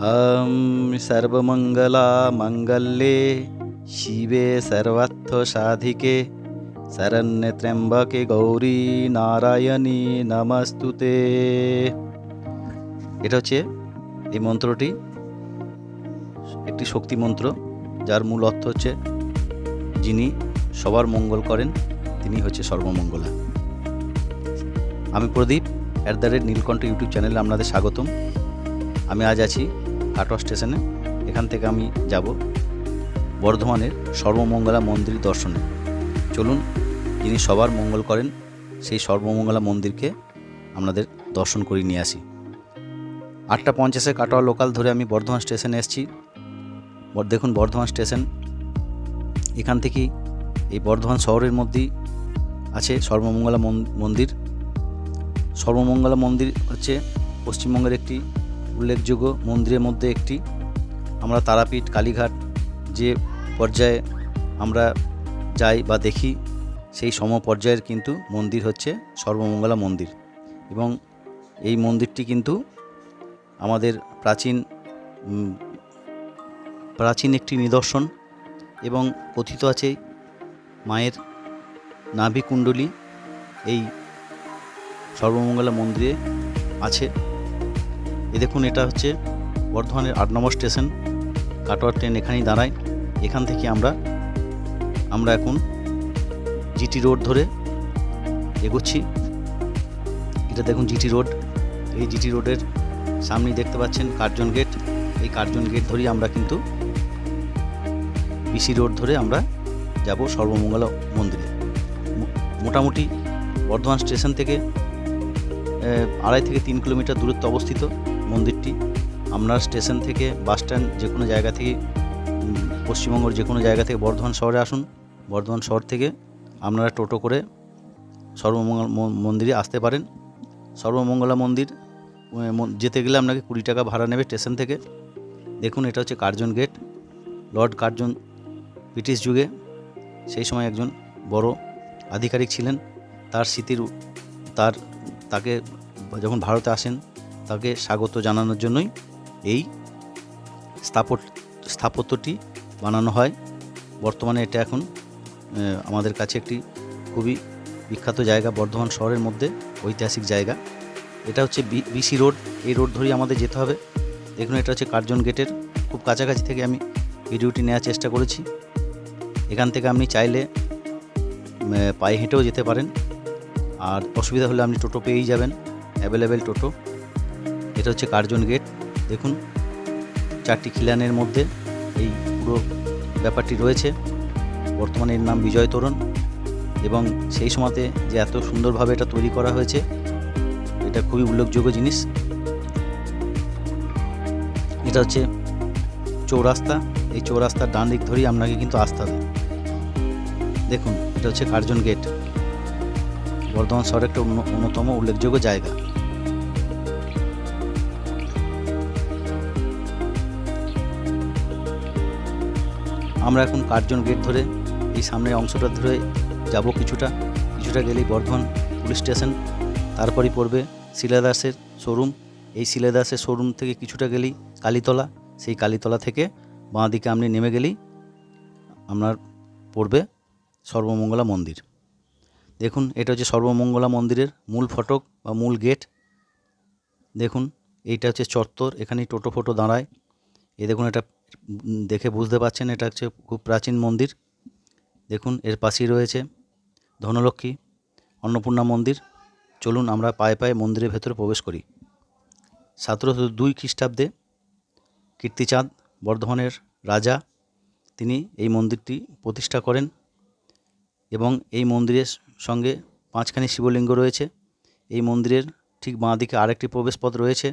ॐ सर्वमङ्गला मङ्गल्ये शिवे सर्वार्थसाधिके শরণ্যত্র্যম্বকে গৌরী নারায়ণী নমস্তুতে এটা হচ্ছে এই মন্ত্রটি একটি শক্তি মন্ত্র যার মূল অর্থ হচ্ছে যিনি সবার মঙ্গল করেন তিনি হচ্ছে সর্বমঙ্গলা আমি Pradip at the rate Nilkantha YouTube চ্যানেলে আপনাদের স্বাগতম আমি আজ আছি কাটোয়া স্টেশনে। এখান থেকে আমি যাব বর্ধমানের সর্বমঙ্গলা মন্দির দর্শনে। চলুন, যিনি সবার মঙ্গল করেন, সেই সর্বমঙ্গলা মন্দিরকে আপনাদের দর্শন করিয়ে নিয়ে আসি। আটটা পঞ্চাশে কাটোয়া লোকাল ধরে আমি বর্ধমান স্টেশনে এসেছি। দেখুন, বর্ধমান স্টেশন, এখান থেকেই এই বর্ধমান শহরের মধ্যেই আছে সর্বমঙ্গলা মন- মন্দির। সর্বমঙ্গলা মন্দির হচ্ছে পশ্চিমবঙ্গের একটি উল্লেখযোগ্য মন্দিরের মধ্যে একটি। আমরা তারাপীঠ, কালীঘাট যে পর্যায়ে আমরা যাই বা দেখি, সেই সম পর্যায়ের কিন্তু মন্দির হচ্ছে সর্বমঙ্গলা মন্দির। এবং এই মন্দিরটি কিন্তু আমাদের প্রাচীন প্রাচীন একটি নিদর্শন এবং কথিত আছে মায়ের নাভি কুণ্ডলী এই সর্বমঙ্গলা মন্দিরে আছে। এ দেখুন, এটা হচ্ছে বর্ধমানের আট নম্বর স্টেশন, কাটোয়ার ট্রেন এখানেই দাঁড়ায়। এখান থেকে আমরা আমরা এখন জিটি রোড ধরে এগোচ্ছি। এটা দেখুন জিটি রোড। এই জিটি রোডের সামনেই দেখতে পাচ্ছেন কার্জন গেট। এই কার্জন গেট ধরেই আমরা কিন্তু বিসি রোড ধরে আমরা যাব সর্বমঙ্গলা মন্দিরে। মোটামুটি বর্ধমান স্টেশন থেকে আড়াই থেকে তিন কিলোমিটার দূরত্ব অবস্থিত। মন্দিরটি আপনার স্টেশন থেকে বাস স্ট্যান্ড যে কোনো জায়গা থেকে পশ্চিমবঙ্গের যে কোনো জায়গা থেকে বর্ধমান শহরে আসুন। বর্ধমান শহর থেকে আপনারা টোটো করে সর্বমঙ্গল মন্দিরে আসতে পারেন। সর্বমঙ্গলা মন্দির যেতে গেলে আপনাকে কুড়ি টাকা ভাড়া নেবে স্টেশন থেকে। দেখুন, এটা হচ্ছে Curzon Gate, Lord Curzon British যুগে। সেই সময় একজন বড় আধিকারিক ছিলেন। তার স্মৃতির, তার, তাকে যখন ভারতে আসেন তাকে স্বাগত জানানোর জন্যই এই স্থাপট স্থাপত্যটি বানানো হয়। বর্তমানে এটা এখন আমাদের কাছে একটি খুবই বিখ্যাত জায়গা, বর্ধমান শহরের মধ্যে ঐতিহাসিক জায়গা। এটা হচ্ছে বিসি রোড। এই রোড ধরেই আমাদের যেতে হবে। দেখুন, এটা হচ্ছে কার্জন গেটের। খুব কাছাকাছি থেকে আমি ভিডিওটি নেওয়ার চেষ্টা করেছি। এখান থেকে আপনি চাইলে পায়ে হেঁটেও যেতে পারেন। আর অসুবিধা হলে আপনি টোটো পেয়েই যাবেন। অ্যাভেলেবেল টোটো। এটা হচ্ছে কার্জন গেট। দেখুন, চারটি খিলানের মধ্যে এই পুরো ব্যাপারটি রয়েছে। বর্তমানে এর নাম বিজয় তোরণ এবং সেই সময়তে যে এত সুন্দরভাবে এটা তৈরি করা হয়েছে, এটা খুবই উল্লেখযোগ্য জিনিস। এটা হচ্ছে চৌরাস্তা। এই চৌরাস্তার ডান দিক ধরেই আপনাকে কিন্তু আসতে হবে। দেখুন, এটা হচ্ছে কার্জন গেট। বর্ধমান শহরের একটা অন্য- অন্যতম উল্লেখযোগ্য জায়গা। আমরা এখন কার্জন গেট ধরে এই সামনের অংশটা ধরে যাব কিছুটা। কিছুটা গেলেই বর্ধমান পুলিশ স্টেশন। তারপরেই পড়বে শিলাদাসের শোরুম। এই শিলাদাসের শোরুম থেকে কিছুটা গেলেই কালীতলা। সেই কালীতলা থেকে বাঁ দিকে আপনি নেমে গেলেই আপনার পড়বে সর্বমঙ্গলা মন্দির। দেখুন, এটা হচ্ছে সর্বমঙ্গলা মন্দিরের মূল ফটক বা মূল গেট। দেখুন, এইটা হচ্ছে চত্বর। এখানেই টোটো ফোটো দাঁড়ায়। এ দেখুন, এটা দেখে বুঝতে পারছেন, এটা হচ্ছে খুব প্রাচীন মন্দির। দেখুন, এর পাশেই রয়েছে ধনলক্ষ্মী অন্নপূর্ণা মন্দির। চলুন, আমরা পায়ে পায়ে মন্দিরের ভেতরে প্রবেশ করি। সতেরোশো দুই খ্রিস্টাব্দে কীর্তিচাঁদ বর্ধমানের রাজা, তিনি এই মন্দিরটি প্রতিষ্ঠা করেন এবং এই মন্দিরের সঙ্গে পাঁচখানি শিবলিঙ্গ রয়েছে। এই মন্দিরের ঠিক বাঁ দিকে আরেকটি প্রবেশপথ রয়েছে।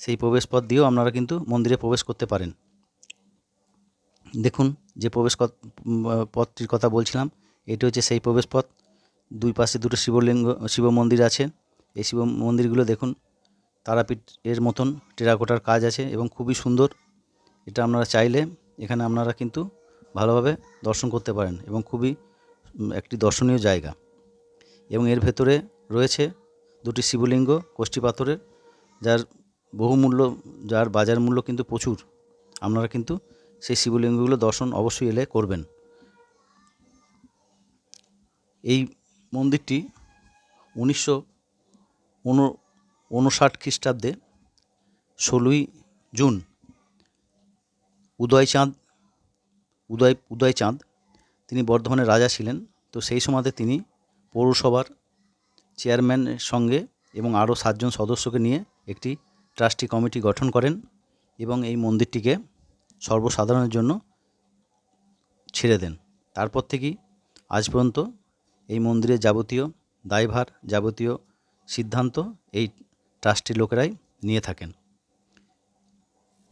সেই প্রবেশপথ দিয়েও আপনারা কিন্তু মন্দিরে প্রবেশ করতে পারেন। দেখুন যে প্রবেশ পথটির কথা বলছিলাম, এটি হচ্ছে সেই প্রবেশপথ। দুই পাশে দুটো শিবলিঙ্গ, শিব মন্দির আছে। এই শিব মন্দিরগুলো দেখুন, তারাপীঠ এর মতন টেরাকোটার কাজ আছে এবং খুবই সুন্দর। এটা আপনারা চাইলে এখানে আপনারা কিন্তু ভালোভাবে দর্শন করতে পারেন এবং খুবই একটি দর্শনীয় জায়গা। এবং এর ভেতরে রয়েছে দুটি শিবলিঙ্গ, কোষ্ঠী পাথরের, যার বহুমূল্য, যার বাজার মূল্য কিন্তু প্রচুর, আপনারা কিন্তু সেই শিবলিঙ্গগুলো দর্শন অবশ্যই এলে করবেন। এই মন্দিরটি উনিশশো উনষাট খ্রিস্টাব্দে ষোলোই জুন উদয়চাঁদ উদয় উদয়চাঁদ তিনি বর্ধমানের রাজা ছিলেন। তো সেই সময়তে তিনি পৌরসভার চেয়ারম্যানের সঙ্গে এবং আরও সাতজন সদস্যকে নিয়ে একটি ট্রাস্টি কমিটি গঠন করেন এবং এই মন্দিরটিকে সর্বসাধারণের জন্য ছেড়ে দেন। তারপর থেকেই আজ পর্যন্ত এই মন্দিরের যাবতীয় দায়ভার, যাবতীয় সিদ্ধান্ত এই ট্রাস্টির লোকেরাই নিয়ে থাকেন।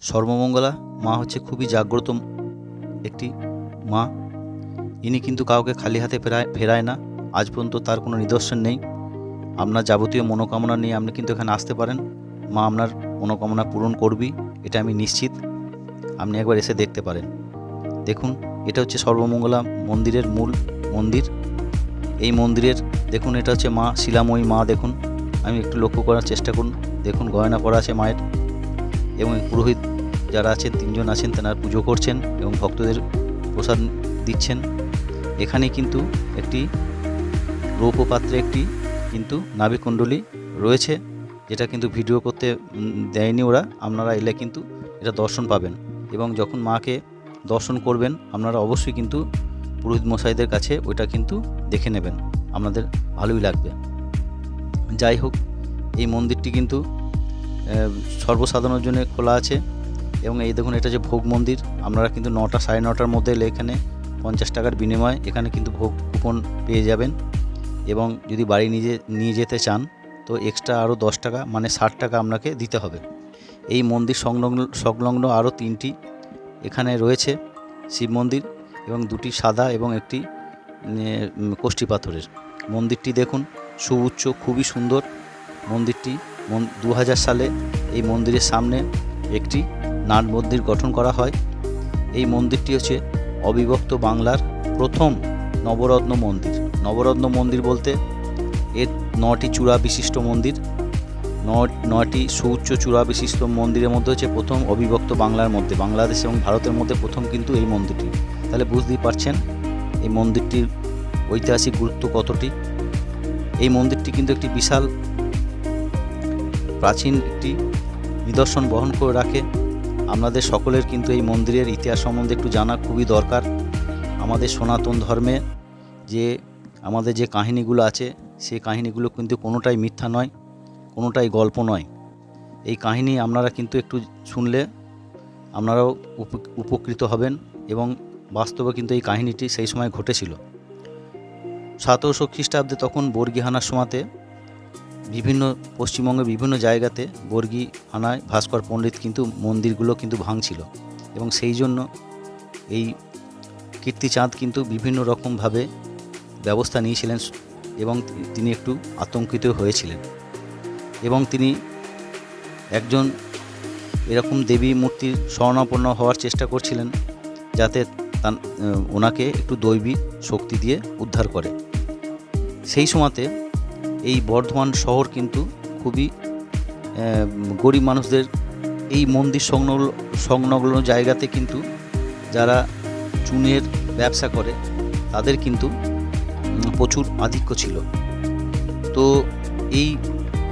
সর্বমঙ্গলা মা হচ্ছে খুবই জাগ্রত একটি মা। ইনি কিন্তু কাউকে খালি হাতে ফেরায় ফেরায় না। আজ পর্যন্ত তার কোনো নিদর্শন নেই। আপনার যাবতীয় মনোকামনা নিয়ে আপনি কিন্তু এখানে আসতে পারেন। মা আপনার মনোকামনা পূরণ করবি, এটা আমি নিশ্চিত। আপনি একবার এসে দেখতে পারেন। দেখুন, এটা হচ্ছে সর্বমঙ্গলা মন্দিরের মূল মন্দির। এই মন্দিরের, দেখুন, এটা হচ্ছে মা শিলাময়ী মা, দেখুন। আমি একটু লক্ষ্য করার চেষ্টা করুন। দেখুন, গয়না পরা আছে মায়ের। এবং পুরোহিত যারা আছেন, তিনজন আছেন তেনারা পুজো করছেন এবং ভক্তদের প্রসাদ দিচ্ছেন। এখানে কিন্তু একটি রৌপ্য পাত্রে একটি কিন্তু নাভিকুণ্ডলী রয়েছে। যেটা কিন্তু ভিডিও করতে দেয়নি ওরা, আপনারা এলে কিন্তু এটা দর্শন পাবেন। এবং যখন মাকে দর্শন করবেন, আপনারা অবশ্যই কিন্তু পুরোহিত মশাইদের কাছে ওইটা কিন্তু দেখে নেবেন। আপনাদের ভালোই লাগবে। যাই হোক, এই মন্দিরটি কিন্তু সর্বসাধারণের জন্য খোলা আছে। এবং এই দেখুন, এটা যে ভোগ মন্দির, আপনারা কিন্তু নটা সাড়ে নটার মধ্যে এলে এখানে পঞ্চাশ টাকার বিনিময়ে এখানে কিন্তু ভোগ কুপন পেয়ে যাবেন। এবং যদি বাড়ি নিজে, নিয়ে যেতে চান তো এক্সট্রা আরও দশ টাকা মানে ষাট টাকা আপনাকে দিতে হবে। এই মন্দির সংলগ্ন সংলগ্ন আরও তিনটি এখানে রয়েছে, শিব মন্দির এবং দুটি সাদা এবং একটি কোষ্ঠী পাথরের। মন্দিরটি দেখুন, সুউচ্চ, খুবই সুন্দর। মন্দিরটি দু হাজার সালে এই মন্দিরের সামনে একটি নাট মন্দির গঠন করা হয়। এই মন্দিরটি হচ্ছে অবিভক্ত বাংলার প্রথম নবরত্ন মন্দির। নবরত্ন মন্দির বলতে এর নটি চূড়া বিশিষ্ট মন্দির, নটি সুউচ্চ চূড়া বিশিষ্ট মন্দিরের মধ্যে হচ্ছে প্রথম অবিভক্ত বাংলার মধ্যে, বাংলাদেশ এবং ভারতের মধ্যে প্রথম কিন্তু এই মন্দিরটি। তাহলে বুঝতেই পারছেন এই মন্দিরটির ঐতিহাসিক গুরুত্ব কতটি? এই মন্দিরটি কিন্তু একটি বিশাল প্রাচীন একটি নিদর্শন বহন করে রাখে। আপনাদের সকলের কিন্তু এই মন্দিরের ইতিহাস সম্বন্ধে একটু জানা খুবই দরকার। আমাদের সনাতন ধর্মে যে, আমাদের যে কাহিনীগুলো আছে সেই কাহিনীগুলো কিন্তু কোনোটাই মিথ্যা নয়, কোনোটাই গল্প নয়। এই কাহিনী আপনারা কিন্তু একটু শুনলে আপনারাও উপকৃত হবেন এবং বাস্তবে কিন্তু এই কাহিনীটি সেই সময় ঘটেছিল। সতেরোশো খ্রিস্টাব্দে তখন বর্গি হানার সময়তে বিভিন্ন পশ্চিমবঙ্গের বিভিন্ন জায়গাতে বর্গি হানায় ভাস্কর পণ্ডিত কিন্তু মন্দিরগুলো কিন্তু ভাঙছিল এবং সেই জন্য এই কীর্তিচাঁদ কিন্তু বিভিন্ন রকমভাবে ব্যবস্থা নিয়েছিলেন এবং তিনি একটু আতঙ্কিত হয়েছিলেন। এবং তিনি একজন এরকম দেবী মূর্তির স্বর্ণাপন্ন হওয়ার চেষ্টা করছিলেন যাতে ওনাকে একটু দৈবিক শক্তি দিয়ে উদ্ধার করে। সেই সময়তে এই বর্ধমান শহর কিন্তু খুবই গরিব মানুষদের এই মন্দির সংলগ্ন সংলগ্ন জায়গাতে কিন্তু যারা চুনের ব্যবসা করে তাদের কিন্তু প্রচুর আধিক্য ছিল। তো এই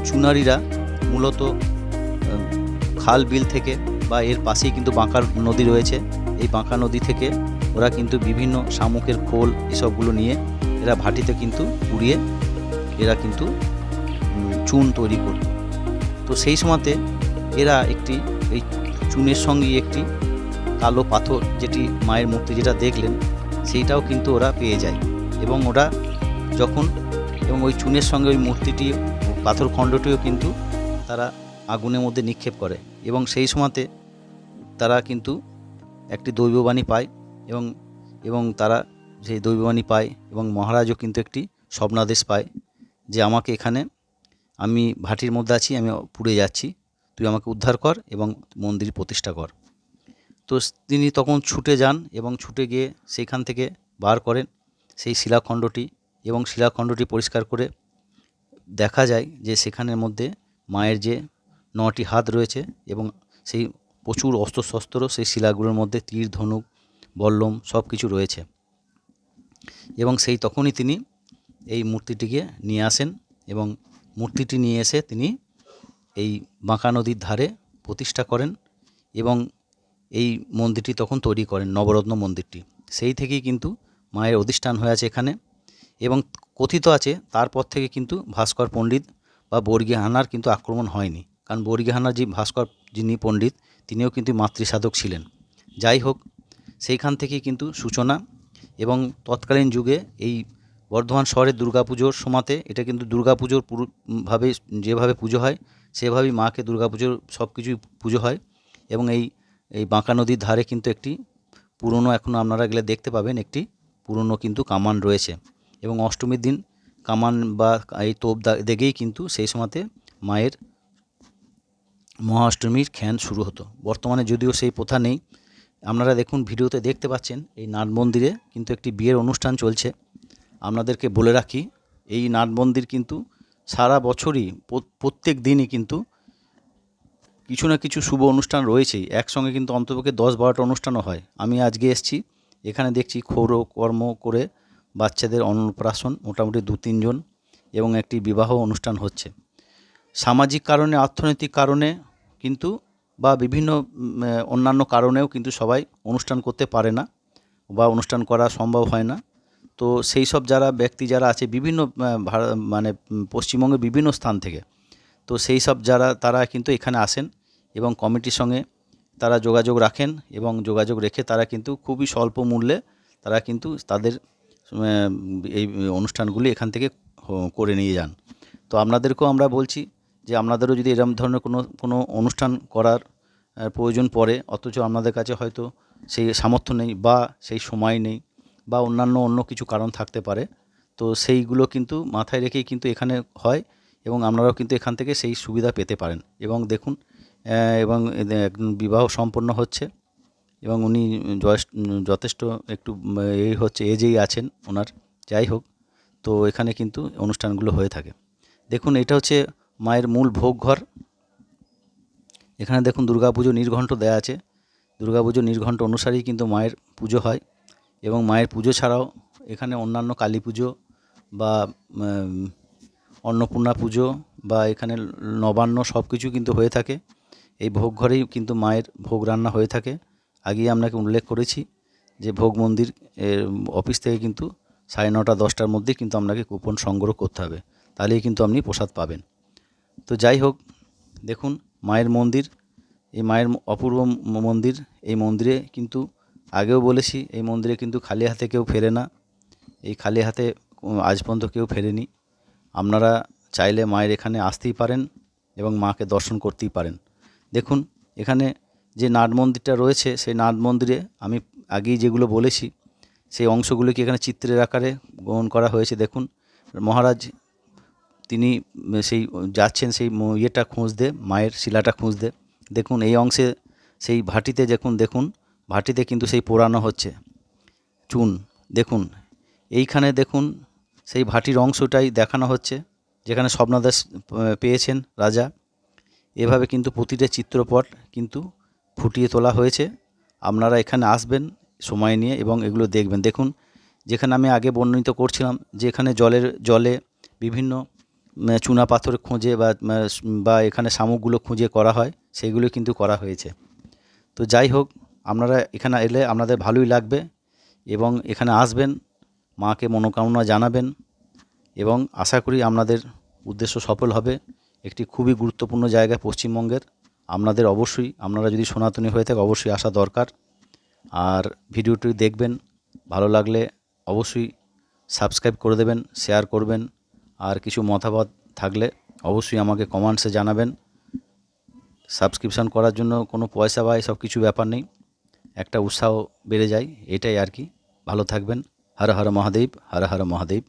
চুনারিরা মূলত খাল বিল থেকে বা এর পাশেই কিন্তু বাঁকার নদী রয়েছে। এই বাঁকা নদী থেকে ওরা কিন্তু বিভিন্ন শামুকের খোল এসবগুলো নিয়ে এরা ভাটিতে কিন্তু পুড়িয়ে এরা কিন্তু চুন তৈরি করত। তো সেই সময়তে এরা একটি, এই চুনের সঙ্গে একটি কালো পাথর, যেটি মায়ের মূর্তি যেটা দেখলেন, সেইটাও কিন্তু ওরা পেয়ে যায়। এবং ওরা যখন এবং ওই চুনের সঙ্গে ওই মূর্তিটি, পাথর খণ্ডটিও কিন্তু তারা আগুনের মধ্যে নিক্ষেপ করে এবং সেই সময়তে তারা কিন্তু একটি দৈববাণী পায় এবং এবং তারা সেই দৈববাণী পায় এবং মহারাজও কিন্তু একটি স্বপ্নাদেশ পায় যে আমাকে এখানে আমি ভাটির মধ্যে আছি, আমি পুড়ে যাচ্ছি, তুই আমাকে উদ্ধার কর এবং মন্দির প্রতিষ্ঠা কর। তো তিনি তখন ছুটে যান এবং ছুটে গিয়ে সেইখান থেকে বার করেন সেই শিলাখণ্ডটি এবং শিলাখণ্ডটি পরিষ্কার করে দেখা যায় যে সেখানের মধ্যে মায়ের যে নটি হাত রয়েছে এবং সেই প্রচুর অস্ত্রশস্ত্র, সেই শিলাগুলোর মধ্যে তীর, ধনুক, বল্লম সব কিছু রয়েছে। এবং সেই তখনই তিনি এই মূর্তিটিকে নিয়ে আসেন এবং মূর্তিটি নিয়ে এসে তিনি এই বাঁকা নদীর ধারে প্রতিষ্ঠা করেন এবং এই মন্দিরটি তখন তৈরি করেন, নবরত্ন মন্দিরটি। সেই থেকেই কিন্তু মায়ের অধিষ্ঠান হয়ে আছে এখানে এবং কথিত আছে তারপর থেকে কিন্তু ভাস্কর পণ্ডিত বা বর্গিহানার কিন্তু আক্রমণ হয়নি। কারণ বর্গিহানার যে ভাস্কর যিনি পণ্ডিত, তিনিও কিন্তু মাতৃসাধক ছিলেন। যাই হোক, সেইখান থেকেই কিন্তু সূচনা এবং তৎকালীন যুগে এই বর্ধমান শহরের দুর্গাপুজোর সময়তে এটা কিন্তু দুর্গাপুজোর পুরো ভাবে যেভাবে পুজো হয়, সেভাবেই মাকে দুর্গাপুজোর সব কিছুই পুজো হয় এবং এই এই বাঁকা নদীর ধারে কিন্তু একটি পুরনো এখনও আপনারা গেলে দেখতে পাবেন একটি পুরনো কিন্তু কামান রয়েছে। এবং অষ্টমীর দিন কামান বা এই তোপ দেখেই কিন্তু সেই সময়তে মায়ের মহা অষ্টমীর খ্যান শুরু হতো। বর্তমানে যদিও সেই প্রথা নেই। আপনারা দেখুন ভিডিওতে দেখতে পাচ্ছেন, এই নাট মন্দিরে কিন্তু একটি বিয়ের অনুষ্ঠান চলছে। আপনাদেরকে বলে রাখি, এই নাট মন্দির কিন্তু সারা বছরই প্রত্যেক দিনই কিন্তু কিছু না কিছু শুভ অনুষ্ঠান রয়েছেই। একসঙ্গে কিন্তু অন্তপক্ষে দশ বারোটা অনুষ্ঠানও হয়। আমি আজকে এসেছি এখানে দেখছি কর্ম করে বাচ্চাদের অন্নপ্রাশন, মোটামুটি দু তিনজন এবং একটি বিবাহ অনুষ্ঠান হচ্ছে। সামাজিক কারণে, অর্থনৈতিক কারণে কিন্তু বা বিভিন্ন অন্যান্য কারণেও কিন্তু সবাই অনুষ্ঠান করতে পারে না বা অনুষ্ঠান করা সম্ভব হয় না। তো সেই সব যারা, ব্যক্তি যারা আছে বিভিন্ন মানে পশ্চিমবঙ্গের বিভিন্ন স্থান থেকে, তো সেই সব যারা, তারা কিন্তু এখানে আসেন এবং কমিটির সঙ্গে তারা যোগাযোগ রাখেন এবং যোগাযোগ রেখে তারা কিন্তু খুবই স্বল্প মূল্যে তারা কিন্তু তাদের এই অনুষ্ঠানগুলি এখান থেকে করে নিয়ে যান। তো আপনাদেরকেও আমরা বলছি যে আপনাদেরও যদি এরকম ধরনের কোনো কোনো অনুষ্ঠান করার প্রয়োজন পড়ে, অথচ আপনাদের কাছে হয়তো সেই সামর্থ্য নেই বা সেই সময় নেই বা অন্যান্য অন্য কিছু কারণ থাকতে পারে, তো সেইগুলো কিন্তু মাথায় রেখেই কিন্তু এখানে হয় এবং আপনারাও কিন্তু এখান থেকে সেই সুবিধা পেতে পারেন। এবং দেখুন এবং একদম বিবাহ সম্পন্ন হচ্ছে এবং উনি যথেষ্ট একটু এই হচ্ছে এজেই আছেন ওনার, যাই হোক, তো এখানে কিন্তু অনুষ্ঠানগুলো হয়ে থাকে। দেখুন, এটা হচ্ছে মায়ের মূল ভোগ ঘর এখানে দেখুন, দুর্গাপুজো নির্ঘণ্ট দেয়া আছে। দুর্গাপুজো নির্ঘণ্ট অনুসারেই কিন্তু মায়ের পুজো হয় এবং মায়ের পুজো ছাড়াও এখানে অন্যান্য কালী পুজো বা অন্নপূর্ণা পুজো বা এখানে নবান্ন সব কিছু কিন্তু হয়ে থাকে। এই ভোগ ঘরেই কিন্তু মায়ের ভোগ রান্না হয়ে থাকে। আগেই আপনাকে উল্লেখ করেছি যে ভোগ মন্দির অফিস থেকে কিন্তু সাড়ে নটা, দশটার মধ্যে কিন্তু আপনাকে কুপন সংগ্রহ করতে হবে। তাহলেই কিন্তু আপনি প্রসাদ পাবেন। তো যাই হোক, দেখুন মায়ের মন্দির, এই মায়ের অপূর্ব মন্দির, এই মন্দিরে কিন্তু আগেও বলেছি, এই মন্দিরে কিন্তু খালি হাতে কেউ ফেরে না। এই খালি হাতে আজ পর্যন্ত কেউ ফেরেনি। আপনারা চাইলে মায়ের এখানে আসতেই পারেন এবং মাকে দর্শন করতেই পারেন। দেখুন, এখানে যে নাট মন্দিরটা রয়েছে, সেই নাট মন্দিরে আমি আগেই যেগুলো বলেছি, সেই অংশগুলোকে এখানে চিত্রের আকারে গ্রহণ করা হয়েছে। দেখুন, মহারাজ তিনি সেই যাচ্ছেন, সেই ইয়েটা খুঁজতে মায়ের শিলাটা খুঁজতে দেখুন, এই অংশে সেই ভাটিতে দেখুন দেখুন, ভাটিতে কিন্তু সেই পোড়ানো হচ্ছে চুন। দেখুন, এইখানে দেখুন, সেই ভাটির অংশটাই দেখানো হচ্ছে, যেখানে স্বপ্নাদেশ পেয়েছেন রাজা। এভাবে কিন্তু প্রতিটা চিত্রপট কিন্তু ফুটিয়ে তোলা হয়েছে। আপনারা এখানে আসবেন, সময় নিয়ে এবং এগুলো দেখবেন। দেখুন, যেখানে আমি আগে বর্ণিত করছিলাম যে এখানে জলের, জলে বিভিন্ন চুনা পাথর খুঁজে বা বা এখানে শামুকগুলো খুঁজে করা হয় সেইগুলো কিন্তু করা হয়েছে। তো যাই হোক, আপনারা এখানে এলে আপনাদের ভালোই লাগবে এবং এখানে আসবেন, মাকে মনোকামনা জানাবেন এবং আশা করি আপনাদের উদ্দেশ্য সফল হবে। একটি খুবই গুরুত্বপূর্ণ জায়গা পশ্চিমবঙ্গের। আপনাদের অবশ্যই, আপনারা যদি সনাতনী হয়ে থাকে অবশ্যই আসা দরকার। আর ভিডিওটি দেখবেন, ভালো লাগলে অবশ্যই সাবস্ক্রাইব করে দেবেন, শেয়ার করবেন। আর কিছু মতামত থাকলে অবশ্যই আমাকে কমেন্টসে জানাবেন। সাবস্ক্রিপশান করার জন্য কোনো পয়সা বা এসব কিছু ব্যাপার নেই। একটা উৎসাহ বেড়ে যায়, এটাই আর কি। ভালো থাকবেন। হর হর মহাদেব, হর হর মহাদেব।